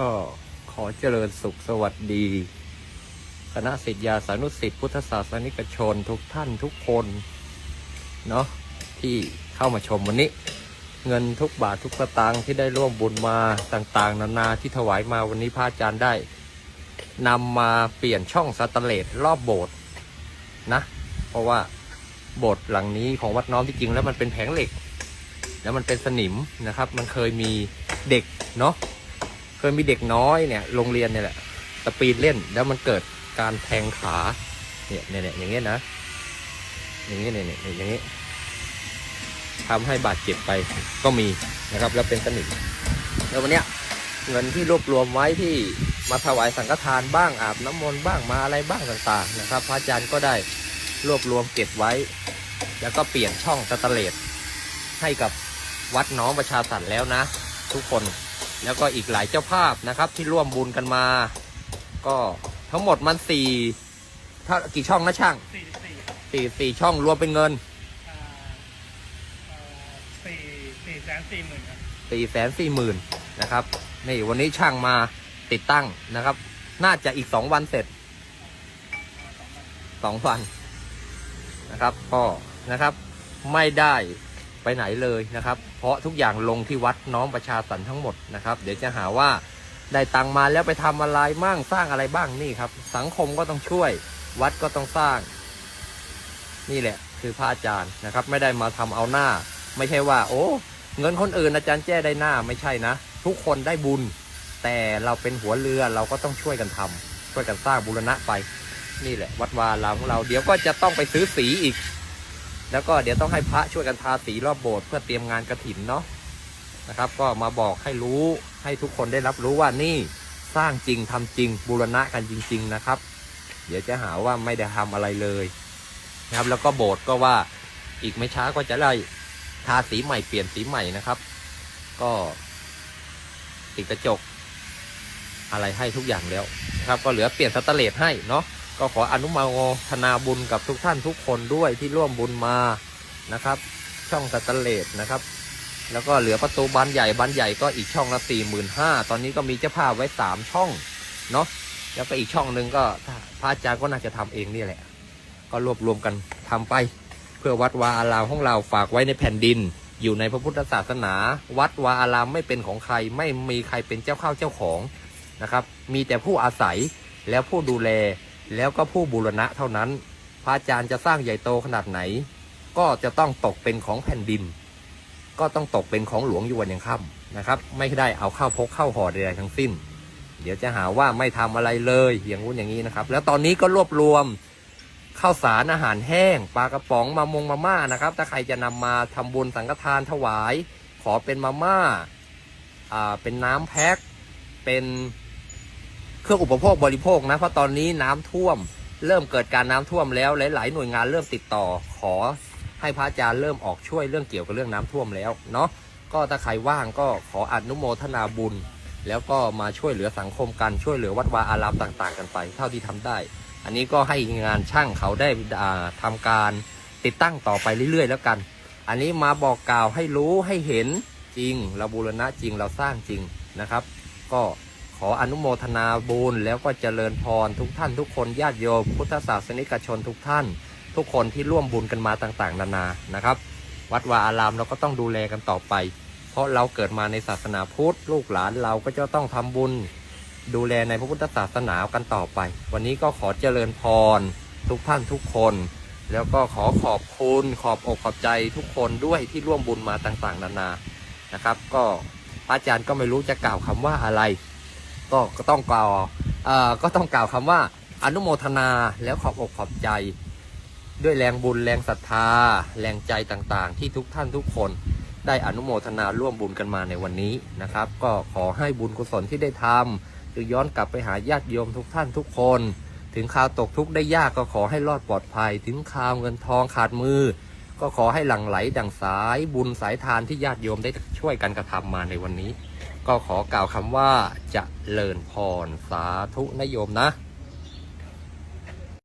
ก็ขอเจริญสุขสวัสดี คณะศิษยาสานุศิษย์พุทธศาสนิกชนทุกท่านทุกคน เนาะที่เข้ามาชมวันนี้ เงินทุกบาททุกสตางค์ที่ได้ร่วมบุญมาต่างๆ นานาที่ถวายมาวันนี้พระอาจารย์ได้นำมาเปลี่ยนช่องสตเลสรอบโบสถ์นะ เพราะว่าโบสถ์หลังนี้ของวัดน้อมที่จริงแล้วมันเป็นแผงเหล็ก แล้วมันเป็นสนิมนะครับ มันเคยมีเด็กเนาะ เคยมีเด็กน้อยเนี่ยโรงเรียนเนี่ยแหละตะปีนเล่นแล้วมันเกิดการแทงขาเนี่ยเนี่ยเนี่ยอย่างเงี้ยนะ อย่างเงี้ยเนี่ยเนี่ยอย่างเงี้ยทำให้บาดเจ็บไปก็มีนะครับ แล้วเป็นสนิมแล้ววันเนี้ยเงินที่รวบรวมไว้ที่มาถวายสังฆทานบ้างอาบน้ำมนต์บ้างมาอะไรบ้างต่างๆนะครับ พระอาจารย์ก็ได้รวบรวมเก็บไว้ แล้วก็เปลี่ยนช่องสแตเลสให้กับวัดน้องประชาสรรค์แล้วนะ ทุกคน แล้วก็อีกหลายเจ้าภาพนะครับ ที่ร่วมบุญกันมา ก็ทั้งหมดมันสี่ถ้ากี่ช่องนะช่างสี่สิบสี่สี่สี่ช่องรวมเป็นเงินอ่าเอ่อสี่สี่แสนสี่หมื่นครับสี่แสนสี่หมื่นนะครับนี่วันนี้ช่างมาติดตั้งนะครับ น่าจะอีกสองวันเสร็จสองวันนะครับก็นะครับ ไม่ได้ ไปไหนเลยนะครับ เพราะทุกอย่างลงที่วัดน้อมประชาสรรค์ทั้งหมดนะครับ เดี๋ยวจะหาว่าได้ตังมาแล้วไปทำอะไรมั่งสร้างอะไรบ้างนี่ครับ สังคมก็ต้องช่วย วัดก็ต้องสร้าง นี่แหละ คือพระอาจารย์นะครับ ไม่ได้มาทำเอาหน้า ไม่ใช่ว่า โอ้ เงินคนอื่นอาจารย์แจ้ได้หน้าไม่ใช่นะ ทุกคนได้บุญ แต่เราเป็นหัวเรือเราก็ต้องช่วยกันทำช่วยกันสร้างบูรณะไป นี่แหละ วัดวาลามของเราเดี๋ยวก็จะต้องไปซื้อสีอีก แล้วก็เดี๋ยวต้องให้พระช่วยกันทาสีรอบโบสถ์เพื่อเตรียมงานกระถินเนาะนะครับ ก็มาบอกให้รู้ให้ทุกคนได้รับรู้ว่านี่สร้างจริงทำจริงบูรณะกันจริง ๆนะครับ เดี๋ยวจะหาว่าไม่ได้ทำอะไรเลยนะครับ แล้วก็โบสถ์ก็ว่าอีกไม่ช้าก็จะได้ทาสีใหม่เปลี่ยนสีใหม่นะครับ ก็ติดกระจกอะไรให้ทุกอย่างแล้วนะครับ ก็เหลือเปลี่ยนสแตเลสให้เนาะ ก็ขออนุโมทนาบุญกับทุกท่านทุกคนด้วยที่ร่วมบุญมานะครับ ช่องสตเลสนะครับ แล้วก็เหลือประตูบานใหญ่บานใหญ่ก็อีกช่องละสี่หมื่นห้าตอนนี้ก็มีเจ้าภาพไว้สามช่องเนาะแล้วก็อีกช่องหนึ่งก็พระอาจารย์ก็น่าจะทำเองนี่แหละ ก็รวบรวมกันทำไป เพื่อวัดวาอารามของเราฝากไว้ในแผ่นดิน อยู่ในพระพุทธศาสนา วัดวาอารามไม่เป็นของใคร ไม่มีใครเป็นเจ้าข้าเจ้าของนะครับ มีแต่ผู้อาศัยแล้วผู้ดูแล แล้วก็ผู้บูรณะเท่านั้น พระอาจารย์จะสร้างใหญ่โตขนาดไหน ก็จะต้องตกเป็นของแผ่นดิน ก็ต้องตกเป็นของหลวงอยู่วันยังค่ำนะครับ ไม่ได้เอาเข้าพกเข้าห่อใดๆทั้งสิ้น เดี๋ยวจะหาว่าไม่ทำอะไรเลยอย่างงู้นอย่างนี้นะครับ แล้วตอนนี้ก็รวบรวมข้าวสารอาหารแห้งปลากระป๋องมามงมาม่านะครับ ถ้าใครจะนำมาทำบุญสังฆทานถวาย ขอเป็นมาม่าอ่าเป็นน้ำแพ็คเป็น เครื่องอุปโภคบริโภคนะเพราะตอนนี้น้ำท่วม เริ่มเกิดการน้ำท่วมแล้วหลาย ๆ หน่วยงานเริ่มติดต่อ ขอให้พระอาจารย์เริ่มออกช่วยเรื่องเกี่ยวกับเรื่องน้ำท่วมแล้วเนาะก็ถ้าใครว่างก็ขออนุโมทนาบุญ แล้วก็มาช่วยเหลือสังคมกันช่วยเหลือวัดวาอารามต่างๆ กันไป เท่าที่ทำได้ อันนี้ก็ให้งานช่างเขาได้อ่าทำการติดตั้งต่อไปเรื่อย ๆ แล้วกัน อันนี้มาบอกกล่าวให้รู้ให้เห็นจริง เราบูรณะจริงเราสร้างจริงนะครับ ก็ ขออนุโมทนาบุญแล้วก็เจริญพรทุกท่านทุกคนญาติโยม พุทธศาสนิกชนทุกท่าน ทุกคนที่ร่วมบุญกันมาต่างๆ นานานะครับ วัดวาอารามเราก็ต้องดูแลกันต่อไป เพราะเราเกิดมาในศาสนาพุทธลูกหลานเราก็จะต้องทำบุญ ดูแลในพระพุทธศาสนากันต่อไป วันนี้ก็ขอเจริญพรทุกท่านทุกคน แล้วก็ขอขอบคุณขอบอกขอบใจทุกคนด้วยที่ร่วมบุญมาต่างๆ นานานะครับ ก็พระอาจารย์ก็ไม่รู้จะกล่าวคำว่าอะไร ก็ก็ต้องกล่าวเอ่อก็ต้องกล่าวคำว่าอนุโมทนาแล้วขอบอกขอบใจ ด้วยแรงบุญแรงศรัทธา แรงใจต่างๆ ที่ทุกท่านทุกคนได้อนุโมทนาร่วมบุญกันมาในวันนี้นะครับ ก็ขอให้บุญกุศลที่ได้ทำคือย้อนกลับไปหาญาติโยมทุกท่านทุกคน ถึงข่าวตกทุกข์ได้ยากก็ขอให้รอดปลอดภัย ถึงข่าวเงินทองขาดมือ ก็ขอให้หลั่งไหลดังสายบุญสายทานที่ญาติโยมได้ช่วยกันกระทำมาในวันนี้ ก็ขอกล่าวคำว่าจะเลินพรสาธุนโยมนะ